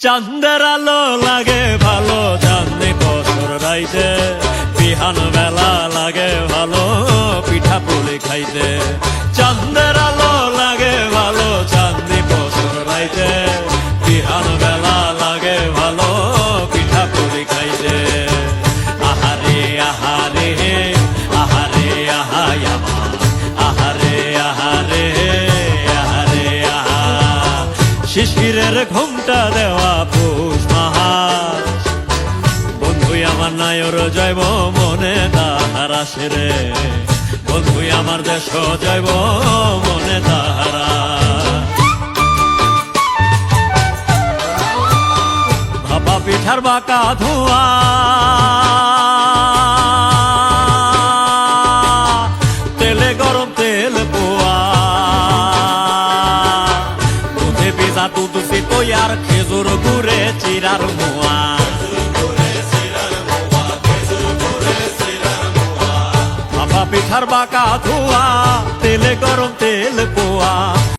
চান্দের আলো লাগে ভালো চাঁদনি বছর রাইতে। বিহান বেলা লাগে ভালো, পিঠা পুলি খাইতে। চান্দের আলো লাগে ভালো চাঁদনি বছর রাইতে। শিশিরের ঘুমটা দেওয়া পুষ মাহাস বন্ধু, আমার নায়র জৈব মনে তাহারা সেরে বন্ধু, আমার দেশ জৈব মনে তাহারা। ভাপা পিঠার বাঁকা ধোঁয়া দুধে ভিজা দুধ তৈয়ার খেজুর গুড়ে চিরার মোয়া ভাপা পিঠার বাঁকা ধোয়া